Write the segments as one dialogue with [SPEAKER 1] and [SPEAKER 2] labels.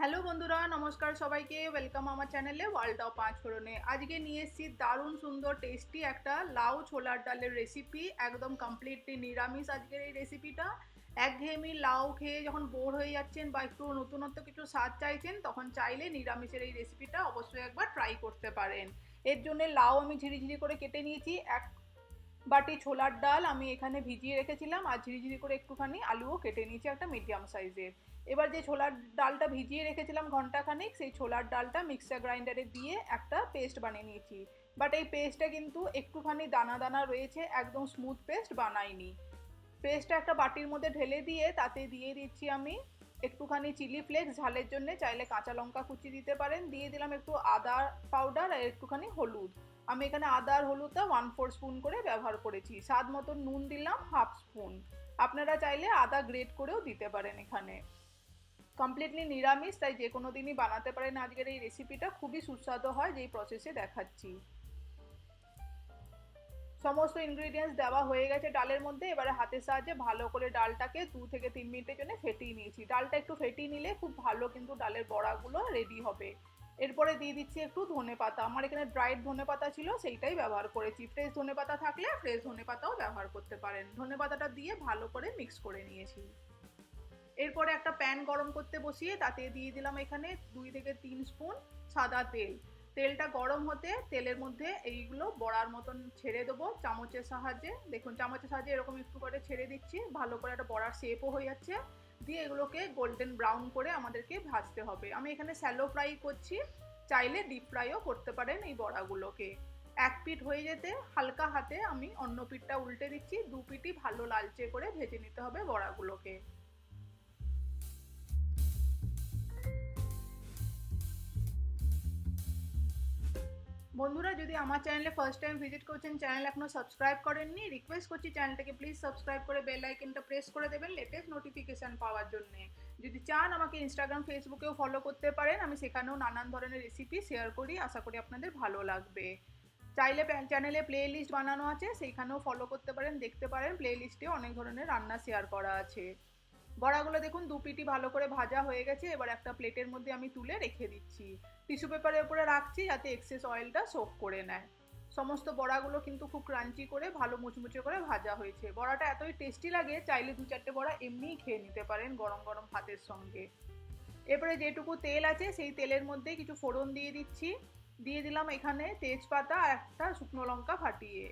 [SPEAKER 1] Hello বন্ধুরা, নমস্কার সবাইকে। ওয়েলকাম আমার চ্যানেলে ওয়ার্ল্ড অফ পাঁচ ফোড়নে আজকে নিয়ে এসেছি দারুণ সুন্দর টেস্টি একটা লাউ ছোলার ডালের রেসিপি একদম কমপ্লিটলি নিরামিষ আজকের এই রেসিপিটা একঘেয়েমি লাউ খেয়ে যখন বোর হয়ে যাচ্ছেন বা একটু নতুনত্ব কিছু স্বাদ চাইছেন, তখন চাইলে নিরামিষের এই রেসিপিটা অবশ্যই একবার ট্রাই করতে পারেন। এর জন্য লাউ আমি ঝিরিঝিরি করে কেটে নিয়েছি। এক বাটি ছোলার ডাল আমি এখানে ভিজিয়ে রেখেছিলাম। আর ঝিরিঝিরি করে একটুখানি আলুও কেটে নিয়েছি একটা মিডিয়াম সাইজের এবার যে ছোলার ডালটা ভিজিয়ে রেখেছিলাম ঘন্টাখানিক, সেই ছোলার ডালটা মিক্সার গ্রাইন্ডারে দিয়ে একটা পেস্ট বানিয়ে নিয়েছি। বাট এই পেস্টটা কিন্তু একটুখানি দানা দানা রয়েছে, একদম স্মুথ পেস্ট বানাইনি। পেস্টটা একটা বাটির মধ্যে ঢেলে দিয়ে তাতে দিয়ে দিচ্ছি আমি একটুখানি চিলি ফ্লেক্স ঝালের জন্য চাইলে কাঁচা লঙ্কা কুচি দিতে পারেন। দিয়ে দিলাম একটু আদা পাউডার আর একটুখানি হলুদ। আমি এখানে আদা আর হলুদটা ওয়ান ফোর স্পুন করে ব্যবহার করেছি। স্বাদ মতো নুন দিলাম হাফ স্পুন আপনারা চাইলে আদা গ্রেট করেও দিতে পারেন এখানে। কমপ্লিটলি নিরামিষ, তাই যে কোনো দিনই বানাতে পারেন। আজকের এই রেসিপিটা খুবই সুস্বাদু হয়, যেই প্রসেসে দেখাচ্ছি। সমস্ত ইনগ্রিডিয়েন্টস দেওয়া হয়ে গেছে ডালের মধ্যে। এবারে হাতের সাহায্যে ভালো করে ডালটাকে দু থেকে তিন মিনিটের জন্য ফেটিয়ে নিয়েছি। ডালটা একটু ফেটিয়ে নিলে খুব ভালো কিন্তু ডালের বড়াগুলো রেডি হবে। এরপরে দিয়ে দিচ্ছি একটু ধনে পাতা। আমার এখানে ড্রাইড ধনে পাতা ছিল, সেইটাই ব্যবহার করেছি। ফ্রেশ ধনে পাতা থাকলে ফ্রেশ ধনে পাতাও ব্যবহার করতে পারেন। ধনে পাতাটা দিয়ে ভালো করে মিক্স করে নিয়েছি। এরপরে একটা প্যান গরম করতে বসিয়ে তাতে দিয়ে দিলাম এখানে দুই থেকে তিন স্পুন সাদা তেল। তেলটা গরম হতে তেলের মধ্যে এইগুলো বড়ার মতন ছেড়ে দেবো চামচের সাহায্যে। দেখুন, চামচের সাহায্যে এরকম একটু করে ছেড়ে দিচ্ছি, ভালো করে একটা বড়ার শেপও হয়ে যাচ্ছে। দিয়ে এগুলোকে গোল্ডেন ব্রাউন করে আমাদেরকে ভাজতে হবে। আমি এখানে স্যালো ফ্রাই করছি, চাইলে ডিপ ফ্রাইও করতে পারেন এই বড়াগুলোকে। এক পিঠ হয়ে যেতে হালকা হাতে আমি অন্য পিঠটা উল্টে দিচ্ছি, দু পিঠই ভালো লালচে করে ভেজে নিতে হবে বড়াগুলোকে। বন্ধুরা, যদি আমার চ্যানেলে ফার্স্ট টাইম ভিজিট করছেন, চ্যানেল এখনও সাবস্ক্রাইব করেননি রিকোয়েস্ট করছি চ্যানেলটাকে প্লিজ সাবস্ক্রাইব করে বেল আইকনটা প্রেস করে দেবেন লেটেস্ট নোটিফিকেশান পাওয়ার জন্য। যদি চান আমাকে ইনস্টাগ্রাম ফেসবুকেও ফলো করতে পারেন, আমি সেখানেও নানান ধরনের রেসিপি শেয়ার করি, আশা করি আপনাদের ভালো লাগবে। চাইলে চ্যানেলে প্লে লিস্ট বানানো আছে, সেইখানেও ফলো করতে পারেন, দেখতে পারেন প্লে লিস্টে অনেক ধরনের রান্না শেয়ার করা আছে। বড়াগুলো দেখুন, দু পিটি ভালো করে ভাজা হয়ে গেছে। এবার একটা প্লেটের মধ্যে আমি তুলে রেখে দিচ্ছি। টিস্যু পেপারের উপরে রাখছি যাতে এক্সেস অয়েলটা সোক করে নেয়। সমস্ত বড়াগুলো কিন্তু খুব ক্রাঞ্চি করে, ভালো মুচমুচে করে ভাজা হয়েছে। বড়াটা এতই টেস্টি লাগে, চাইলে দু চারটে বড়া এমনিই খেয়ে নিতে পারেন গরম গরম ভাতের সঙ্গে। এরপরে যেটুকু তেল আছে, সেই তেলের মধ্যে কিছু ফোড়ন দিয়ে দিচ্ছি। দিয়ে দিলাম এখানে তেজপাতা আর একটা শুকনো লঙ্কা ফাটিয়ে।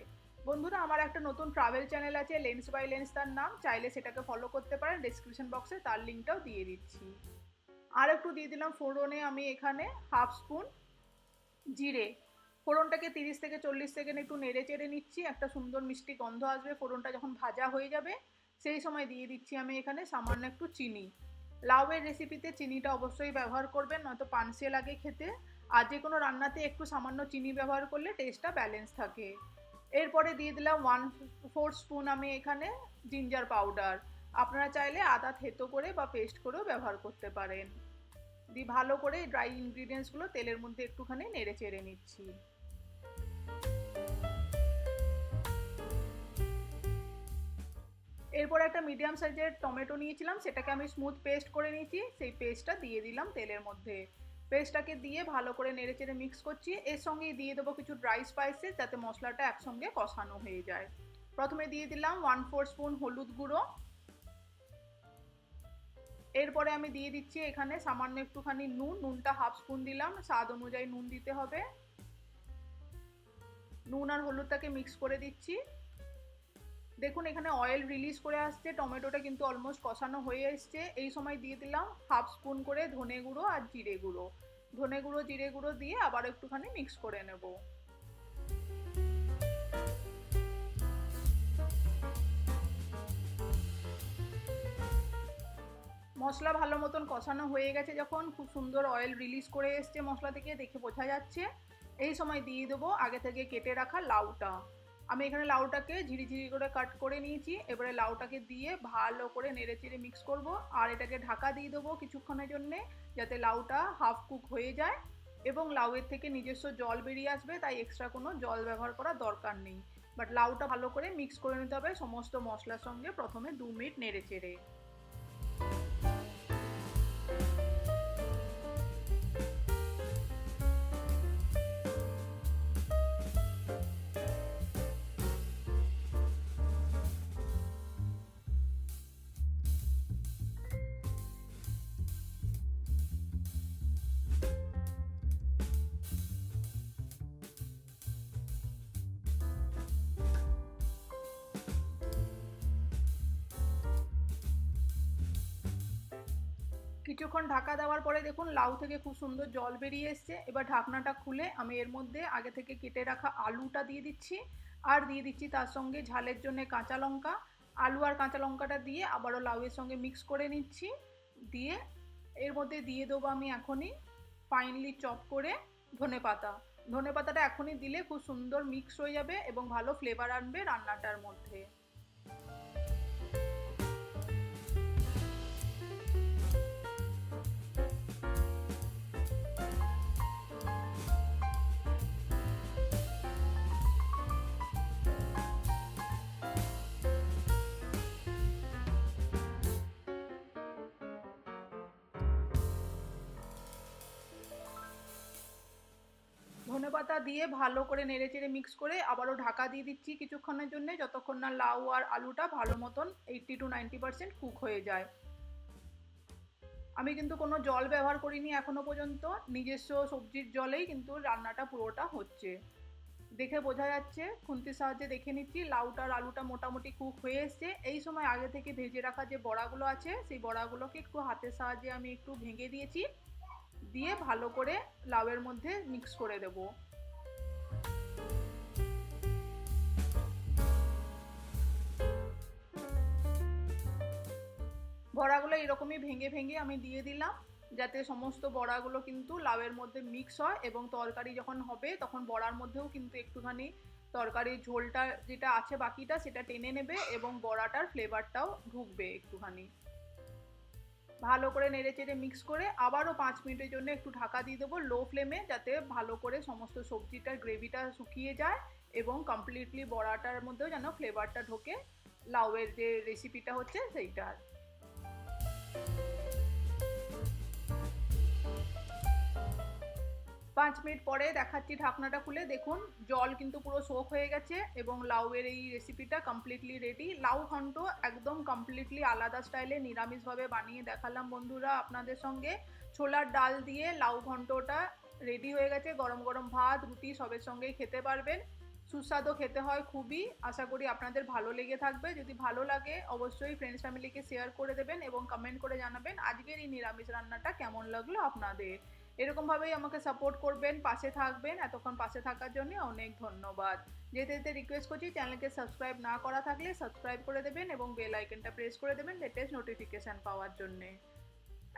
[SPEAKER 1] বন্ধুরা, আমার একটা নতুন ট্রাভেল চ্যানেল আছে লেন্স বাই লেন্স তার নাম। চাইলে সেটাকে ফলো করতে পারেন ডিসক্রিপশন বক্সে তার লিঙ্কটাও দিয়ে দিচ্ছি। আর একটু দিয়ে দিলাম ফোড়নে আমি এখানে হাফ স্পুন জিরে। ফোড়নটাকে তিরিশ থেকে চল্লিশ সেকেন্ড একটু নেড়ে চেড়ে নিচ্ছি, একটা সুন্দর মিষ্টি গন্ধ আসবে, ফোড়নটা যখন ভাজা হয়ে যাবে, সেই সময় দিয়ে দিচ্ছি আমি এখানে সামান্য একটু চিনি। লাউয়ের রেসিপিতে চিনিটা অবশ্যই ব্যবহার করবেন, নয়তো পানসে লাগে খেতে। আর যে কোনো রান্নাতে একটু সামান্য চিনি ব্যবহার করলে টেস্টটা ব্যালেন্স থাকে। এরপরে দিয়ে দিলাম ওয়ান ফোর স্পুন আমি এখানে জিঞ্জার পাউডার আপনারা চাইলে আদা থেতো করে বা পেস্ট করেও ব্যবহার করতে পারেন। দিয়ে ভালো করে ড্রাই ইনগ্রিডিয়েন্টসগুলো তেলের মধ্যে একটুখানি নেড়ে চেড়ে নিচ্ছি। এরপর একটা মিডিয়াম সাইজের টমেটো নিয়েছিলাম, সেটাকে আমি স্মুথ পেস্ট করে নিয়েছি, সেই পেস্টটা দিয়ে দিলাম তেলের মধ্যে। পেস্টটাকে দিয়ে ভালো করে নেড়ে চেড়ে মিক্স করছি। এর সঙ্গেই দিয়ে দেবো কিছু ড্রাই স্পাইসেস যাতে মশলাটা একসঙ্গে কষানো হয়ে যায়। প্রথমে দিয়ে দিলাম ওয়ান ফোর স্পুন হলুদ গুঁড়ো। এরপরে আমি দিয়ে দিচ্ছি এখানে সামান্য একটুখানি নুন, নুনটা হাফ স্পুন দিলাম, স্বাদ অনুযায়ী নুন দিতে হবে। নুন আর হলুদটাকে মিক্স করে দিচ্ছি। দেখুন, এখানে অয়েল রিলিজ করে আসছে, টমেটোটা কিন্তু অলমোস্ট কষানো হয়ে এসছে। এই সময় দিয়ে দিলাম হাফ স্পুন করে ধনে গুঁড়ো আর জিরে গুঁড়ো। ধনে গুঁড়ো, জিরে গুঁড়ো দিয়ে আবার একটুখানি মিক্স করে নেব। মশলা ভালো মতন কষানো হয়ে গেছে যখন। খুব সুন্দর অয়েল রিলিজ করে এসছে মশলা থেকে, দেখে বোঝা যাচ্ছে। এই সময় দিয়ে দেবো আগে থেকে কেটে রাখা লাউটা। আমি এখানে লাউটাকে ঝিরি করে কাট করে নিয়েছি। এবারে লাউটাকে দিয়ে ভালো করে নেড়ে চেড়ে মিক্স করব। আর এটাকে ঢাকা দিয়ে দেবো কিছুক্ষণের জন্যে যাতে লাউটা হাফ কুক হয়ে যায় এবং লাউয়ের থেকে নিজস্ব জল বেরিয়ে আসবে, তাই এক্সট্রা কোনো জল ব্যবহার করার দরকার নেই। বাট লাউটা ভালো করে মিক্স করে নিতে হবে সমস্ত মশলার সঙ্গে প্রথমে দু মিনিট নেড়ে চেড়ে। কিছুক্ষণ ঢাকা দেওয়ার পরে দেখুন, লাউ থেকে খুব সুন্দর জল বেরিয়ে এসছে। এবার ঢাকনাটা খুলে আমি এর মধ্যে আগে থেকে কেটে রাখা আলুটা দিয়ে দিচ্ছি। আর দিয়ে দিচ্ছি তার সঙ্গে ঝালের জন্য কাঁচা লঙ্কা। আলু আর কাঁচা লঙ্কাটা দিয়ে আবারও লাউয়ের সঙ্গে মিক্স করে নিচ্ছি। দিয়ে এর মধ্যে দিয়ে দেবো আমি এখনই ফাইনলি চপ করে ধনে পাতা। ধনে পাতাটা এখনই দিলে খুব সুন্দর মিক্স হয়ে যাবে এবং ভালো ফ্লেভার আনবে রান্নাটার মধ্যে। ধনেপাতা দিয়ে ভালো করে নেড়ে চেড়ে মিক্স করে আবারও ঢাকা দিয়ে দিচ্ছি কিছুক্ষণের জন্য, যতক্ষণ না লাউ আর আলুটা ভালো মতন eighty to ninety percent cook হয়ে যায়। আমি কিন্তু কোনো জল ব্যবহার করিনি এখনও পর্যন্ত, নিজস্ব সবজির জলেই কিন্তু রান্নাটা পুরোটা হচ্ছে। দেখে বোঝা যাচ্ছে, খুন্তির সাহায্যে দেখে নিচ্ছি লাউটার আলুটা মোটামুটি কুক হয়ে এসছে। এই সময় আগে থেকে ভেজে রাখা যে বড়াগুলো আছে, সেই বড়াগুলোকে একটু হাতের সাহায্যে আমি একটু ভেঙে দিয়েছি। দিয়ে ভালো করে লাউয়ের মধ্যে মিক্স করে দেব। বড়াগুলো এরকমই ভেঙে ভেঙে আমি দিয়ে দিলাম, যাতে সমস্ত বড়াগুলো কিন্তু লাউয়ের মধ্যে মিক্স হয় এবং তরকারি যখন হবে তখন বড়ার মধ্যেও কিন্তু একটুখানি তরকারির ঝোলটা যেটা আছে বাকিটা সেটা টেনে নেবে এবং বড়াটার ফ্লেভারটাও ঢুকবে একটুখানি। ভালো করে নেড়ে চেড়ে মিক্স করে আবারও পাঁচ মিনিটের জন্য একটু ঢাকা দিয়ে দেবো লো ফ্লেমে যাতে ভালো করে সমস্ত সবজিটার গ্রেভিটা শুকিয়ে যায় এবং কমপ্লিটলি বড়াটার মধ্যেও যেন ফ্লেভারটা ঢোকে। লাউয়ের যে রেসিপিটা হচ্ছে সেইটার পাঁচ মিনিট পরে দেখাচ্ছি ঢাকনাটা খুলে। দেখুন, জল কিন্তু পুরো সোক হয়ে গেছে এবং লাউয়ের এই রেসিপিটা কমপ্লিটলি রেডি লাউ ঘন্ট একদম কমপ্লিটলি আলাদা স্টাইলে নিরামিষভাবে বানিয়ে দেখালাম বন্ধুরা আপনাদের সঙ্গে। ছোলার ডাল দিয়ে লাউ ঘন্টটা রেডি হয়ে গেছে। গরম গরম ভাত, রুটি সবের সঙ্গেই খেতে পারবেন। সুস্বাদু খেতে হয় খুবই। আশা করি আপনাদের ভালো লেগে থাকবে। যদি ভালো লাগে, অবশ্যই ফ্রেন্ডস ফ্যামিলিকে শেয়ার করে দেবেন এবং কমেন্ট করে জানাবেন আজকের এই নিরামিষ রান্নাটা কেমন লাগল আপনাদের। এরকমভাবেই আমাকে সাপোর্ট করবেন, পাশে থাকবেন। এতক্ষণ পাশে থাকার জন্য অনেক ধন্যবাদ। যেতে যেতে রিকোয়েস্ট করছি চ্যানেলকে সাবস্ক্রাইব না করা থাকলে সাবস্ক্রাইব করে দেবেন এবং বেল আইকনটা প্রেস করে দেবেন লেটেস্ট নোটিফিকেশান পাওয়ার জন্যে।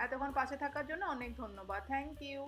[SPEAKER 1] এতক্ষণ পাশে থাকার জন্য অনেক ধন্যবাদ। Thank you